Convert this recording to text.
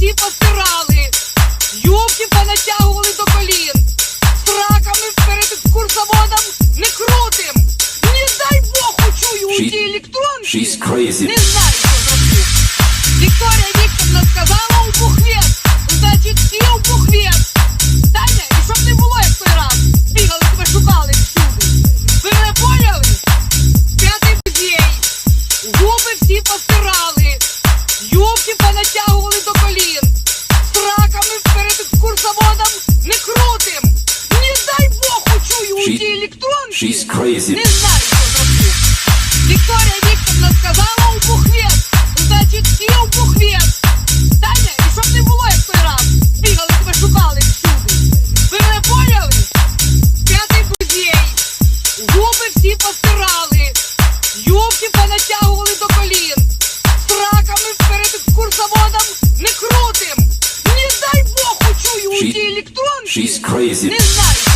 всі постирали, юбки понатягували до колін, траками перед екскурсоводом не крутим. Не дай Бог учую у ті електронки. Не знаю, що зроблю. Вікторія Вікторовна сказала у бухвет, значить всі у бухвет. Таня, і щоб не було як той раз. Бігали тебе шукали всюди. Ви мене поняли? П'ятий музей. Губи всі постирали. Юбки понатягували She's crazy. Не знаю, що зроблю. Вікторія Вікторовна сказала у бухвет, значить всі у бухвет. Таня, і щоб не було як той раз. Бігали тебе шукали всюди. Ви мене поняли? П'ятий музей. Губи всі постирали. Юбки понатягували до колін. Траками перед екскурсоводом не крутим. Не дай Бог учую у ті електронки. She's crazy. Не знаю,